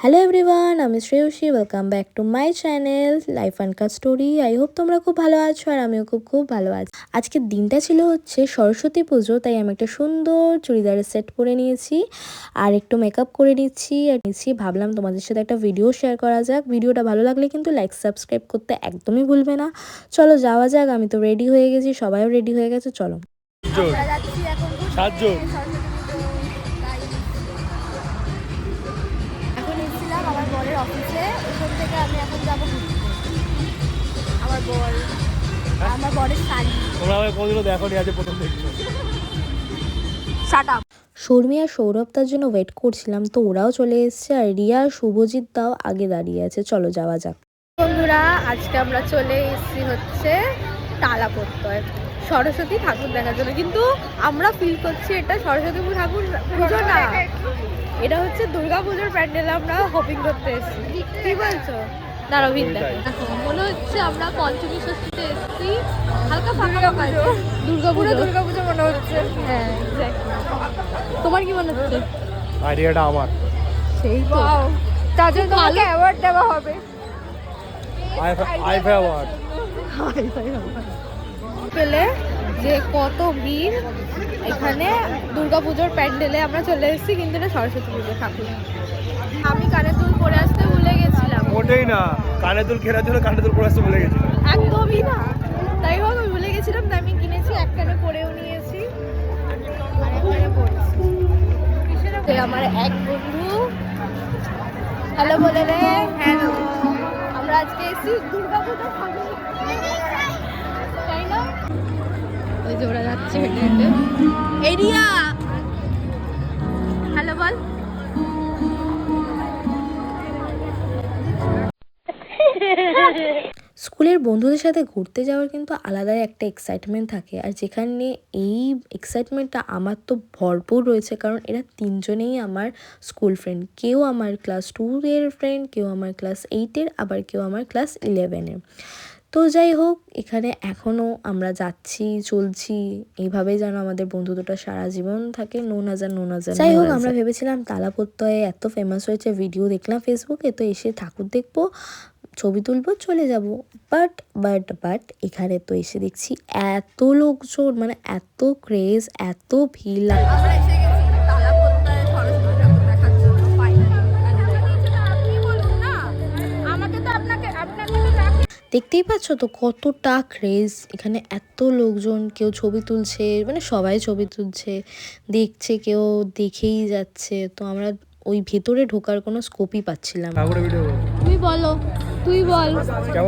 Hello everyone আমি Shreyashi welcome back to my channel life and কাজ story I hope তোমরা খুব ভালো আছো আর আমিও খুব খুব ভালো আছি। আজকের দিনটা ছিল হচ্ছে সরস্বতী পুজো, তাই আমি একটা সুন্দর চুড়িদারের সেট পরে নিয়েছি আর একটু মেকআপ করে নিচ্ছি আর নিচ্ছি। ভাবলাম তোমাদের সাথে একটা ভিডিও শেয়ার করা যাক। ভিডিওটা ভালো লাগলে কিন্তু লাইক সাবস্ক্রাইব করতে একদমই ভুলবে না। চলো যাওয়া যাক, আমি তো রেডি হয়ে গেছি, সবাইও রেডি হয়ে গেছে, চলো। অফিসে ওখান থেকে আমি এখন যাব ঘুরতে। আমার বর আমার বরের শাড়ি। তোমরা কোনোদিনও দেখো নি আজ প্রথম দেখছ। শাট আপ শর্মি আর সৌরভ তার জন্য ওয়েট করছিলাম তো ওরাও চলে এসেছে আর রিয়া আর শুভজিৎ দাও আগে দাঁড়িয়ে আছে। চলো যাওয়া যাক। বন্ধুরা আজকে আমরা চলে এসেছি হচ্ছে তালা প্রত্যয় সরস্বতী ঠাকুর দেখার জন্য। কিন্তু আমরা ফিল করছি এটা সরস্বতী ঠাকুর পুজো না এটা হচ্ছে দুর্গা পুজোর প্যান্ডেল আমরা হপিং করতে এসেছি। কি বলছো? দাঁড়াও মনে হচ্ছে আমরা পঞ্চমী ষষ্ঠীতে এসেছি। হালকা ফাঁকা ফাঁকা দুর্গা পুজো দুর্গা পুজো মনে হচ্ছে। হ্যাঁ। তোমার কি মনে হচ্ছে? আইডিয়াটা আমার। সেই তো। তার জন্য তোমাকে অ্যাওয়ার্ড দেওয়া হবে। আই পেলে যে কত ভিড় এখানে দুর্গাপুজোর প্যান্ডেলে আমরা চলে এসেছি কিন্তু এটা সরস্বতী পুজো ঠাকুর। আমি কানে দুল পরে আসতে ভুলে গেছিলাম। ওটাই না কানে দুল খেলার জন্য কানে দুল পরে আসতে ভুলে গেছিলাম। একদমই না। তাই হোক আমি ভুলে গেছিলাম তাই আমি কিনেছি এক কানে পরেও নিয়েছি। আমার এক বন্ধু। হ্যালো বলে রে। হ্যালো। আমরা আজকে এসেছি দুর্গাপুজো ঠাকুর যাচ্ছে এরিয়া! হ্যালো, বল। স্কুলের বন্ধুদের সাথে ঘুরতে যাওয়ার কিন্তু আলাদাই একটা এক্সাইটমেন্ট থাকে। আর যেখানে এই এক্সাইটমেন্টটা আমার তো ভরপুর রয়েছে, কারণ এরা তিনজনেই আমার স্কুল ফ্রেন্ড কেউ আমার ক্লাস টু এর ফ্রেন্ড কেউ আমার ক্লাস এইটের আবার কেউ আমার ক্লাস ইলেভেনের তো যাই হোক এখানে এখনও আমরা যাচ্ছি চলছি এইভাবে যেন আমাদের বন্ধু বন্ধুত্বটা সারা জীবন থাকে নো নাজার নো নাজার যাই হোক আমরা ভেবেছিলাম তালা প্রত্যয়ে এত ফেমাস হয়েছে ভিডিও দেখলাম ফেসবুকে তো এসে ঠাকুর দেখব ছবি তুলবো চলে যাব। বাট বাট বাট এখানে তো এসে দেখছি এত লোকজন মানে এত ক্রেজ এত ভিড় লাগ দেখতেই পাচ্ছ তো কতটা ক্রেজ এখানে এত লোকজন কেউ ছবি তুলছে মানে সবাই ছবি তুলছে দেখছে কেউ দেখেই যাচ্ছে। তো আমরা ওই ভেতরে ঢোকার কোনো স্কোপই পাচ্ছিলাম তুই বলো। তুই বল।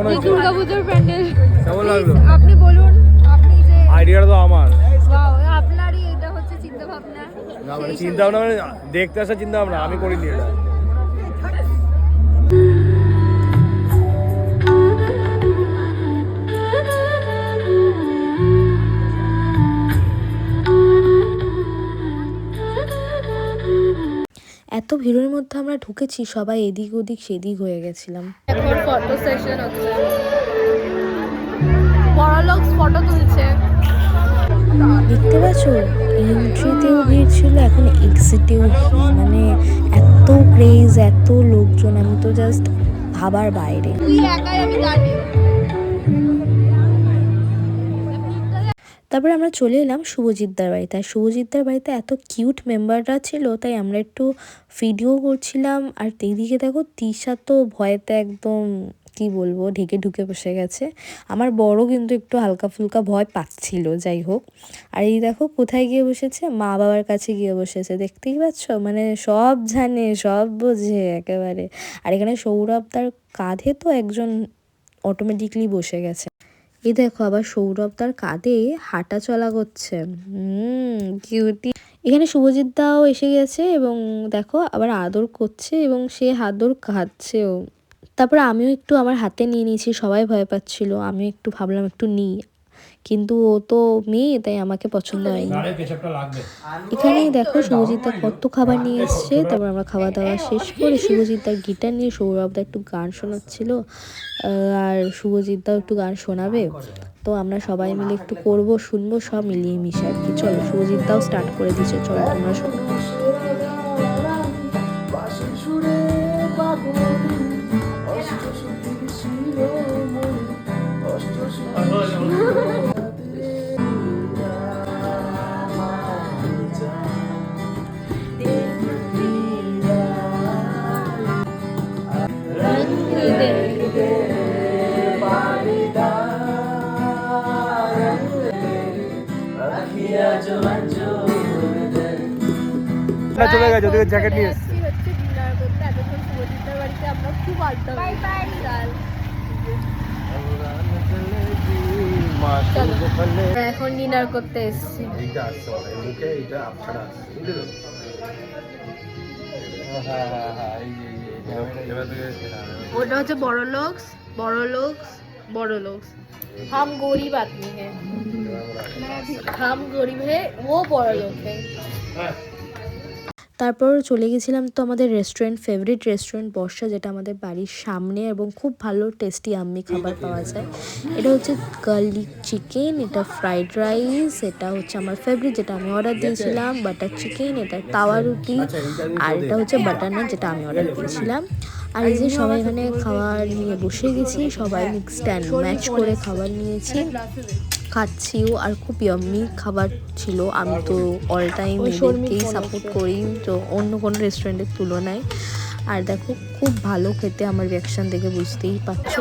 হয়েছে দুর্গাপুজোর প্যান্ডেল। কেমন লাগল? আপনি বলুন আপনি যে আইডিয়াটা তো আমার। ওয়াও আপনারই এটা হচ্ছে চিন্তা ভাবনা না মানে চিন্তা ভাবনা মানে দেখতে আসা চিন্তা ভাবনা আমি করিনি এটা। এত ভিড়ের মধ্যে আমরা ঢুকেছি সবাই এদিক ওদিক সেদিক হয়ে গেছিলাম। এখন ফটো সেশন হচ্ছে। বড়লোক ফটো তুলছে। দেখতে পাচ্ছ? এন্ট্রিতেও ভিড় ছিল এখন এক্সিটেও মানে এত ক্রেজ এত লোকজন আমি তো জাস্ট ভাবার বাইরে। একাই আমি জানি তারপরে আমরা চলে এলাম শুভজিৎদার বাড়িতে। আর শুভজিৎদার বাড়িতে এত কিউট মেম্বাররা ছিল, তাই আমরা একটু ভিডিও করছিলাম। আর এইদিকে দেখো, তিশা তো ভয়েতে একদম, কি বলব, ঢেকে ঢুকে বসে গেছে। আমার বড় কিন্তু একটু হালকা ফুলকা ভয় পাচ্ছিল, যাই হোক। আর এই দেখো, কোথায় গিয়ে বসেছে? মা বাবার কাছে গিয়ে বসেছে, দেখতেই পাচ্ছ? মানে সব জানে, সব বোঝে একেবারে। আর এখানে সৌরভ তার কাঁধে তো একজন অটোমেটিকলি বসে গেছে। এই দেখো আবার সৌরভ তার কাঁধে হাঁটা চলা করছে। কিউটি এখানে শুভজিৎ দাও এসে গেছে এবং দেখো আবার আদর করছে এবং সে আদর খাচ্ছেও। তারপরে আমিও একটু আমার হাতে নিয়ে নিয়েছি, সবাই ভয় পাচ্ছিল। আমি একটু ভাবলাম একটু নিই। কিন্তু ও তো মেয়ে তাই আমাকে পছন্দ হয়নি। এখানেই দেখো শুভজিৎদা কত খাবার নিয়ে এসছে তারপর আমরা খাওয়া দাওয়া শেষ করে শুভজিৎদার গিটার নিয়ে সৌরভদা একটু গান শোনাচ্ছিল আর শুভজিৎদাও একটু গান শোনাবে। তো আমরা সবাই মিলে একটু করব শুনব সব মিলিয়ে মিশে আর কি। চলো শুভজিৎদাও স্টার্ট করে দিচ্ছে চলো তোমরা শোনো। চলে গেছে ওদের জ্যাকেট নিয়ে এসেছি হচ্ছে ডিনার করতে এতক্ষণ বাড়িতে আমরা খুব আড্ডা বাই বাই এখন ডিনার করতে এসেছি ওটা হচ্ছে বড় লোকস বড় লোকস বড় লোকস हम गरीब आदमी हैं हम गरीब है वो बड़ा लोग है তারপর চলে গেছিলাম তো আমাদের রেস্টুরেন্ট ফেভারিট রেস্টুরেন্ট বর্ষা যেটা আমাদের বাড়ির সামনে এবং খুব ভালো টেস্টি আম্মি খাবার পাওয়া যায় এটা হচ্ছে গার্লিক চিকেন এটা ফ্রাইড রাইস এটা হচ্ছে আমার ফেভারিট যেটা আমি অর্ডার দিয়েছিলাম বাটার চিকেন এটা তাওয়া রুটি আর এটা হচ্ছে বাটার নান যেটা আমি অর্ডার দিয়েছিলাম আর এই যে সবাই এখানে খাবার নিয়ে বসে গেছি সবাই মিক্স অ্যান্ড ম্যাচ করে খাবার নিয়েছি। খাচ্ছিও আর খুব ইয়াম্মি খাবার ছিল। আমি তো অল টাইম এদেরকেই সাপোর্ট করি তো অন্য কোনো রেস্টুরেন্টের তুলনায়। আর দেখো খুব ভালো খেতে আমার রিয়াকশন দেখে বুঝতেই পারছ।